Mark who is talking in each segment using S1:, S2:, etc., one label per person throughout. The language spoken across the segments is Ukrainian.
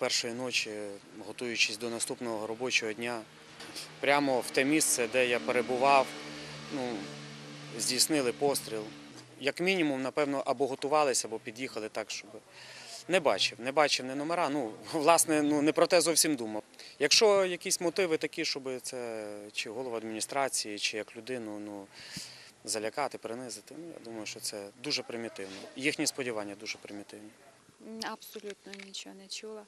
S1: першої ночі, готуючись до наступного робочого дня, прямо в те місце, де я перебував, ну, здійснили постріл. Як мінімум, напевно, або готувалися, або під'їхали так, щоб не бачив, не бачив не номера. Ну, власне, ну не про те зовсім думав. Якщо якісь мотиви такі, щоб це чи голова адміністрації, чи як людину, ну залякати, принизити, ну я думаю, що це дуже примітивно. Їхні сподівання дуже примітивні.
S2: Абсолютно нічого не чула.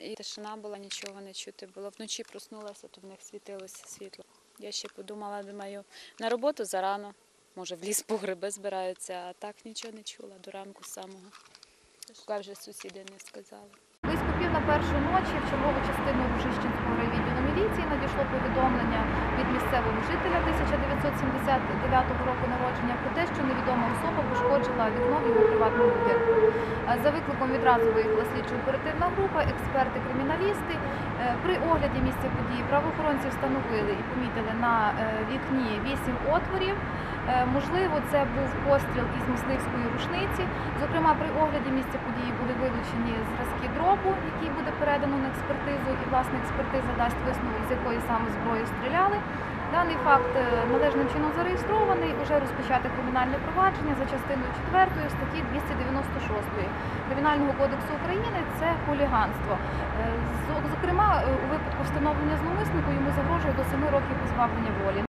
S2: І тишина була, нічого не чути було. Вночі проснулася, то в них світилося світло. Я ще подумала, думаю, на роботу зарано, може в ліс по гриби збираються, а так нічого не чула до ранку самого. Поки вже сусіди не сказали.
S3: Близько пів на першу ночі в чергову частину Ружищенського райвідділу міліції надійшло повідомлення від місцевого жителя 1979 року народження про те, що невідома особа пошкоджила вікно в його приватному будинку. Е, За викликом відразу виїхала слідчо-оперативна група, експерти-криміналісти. Е, При огляді місця події правоохоронці встановили і помітили на е, вікні вісім отворів. Можливо, це був постріл із мисливської рушниці. Зокрема, при огляді місця події були вилучені зразки дробу, який буде передано на експертизу, і власне експертиза дасть висновок, з якої саме зброї стріляли. Даний факт е, належним чином зареєстрований, уже розпочати кримінальне провадження за частиною 4 статті 296 Кримінального кодексу України це хуліганство. Е, Зокрема, е, у випадку встановлення зловмиснику йому загрожує до 7 років позбавлення волі.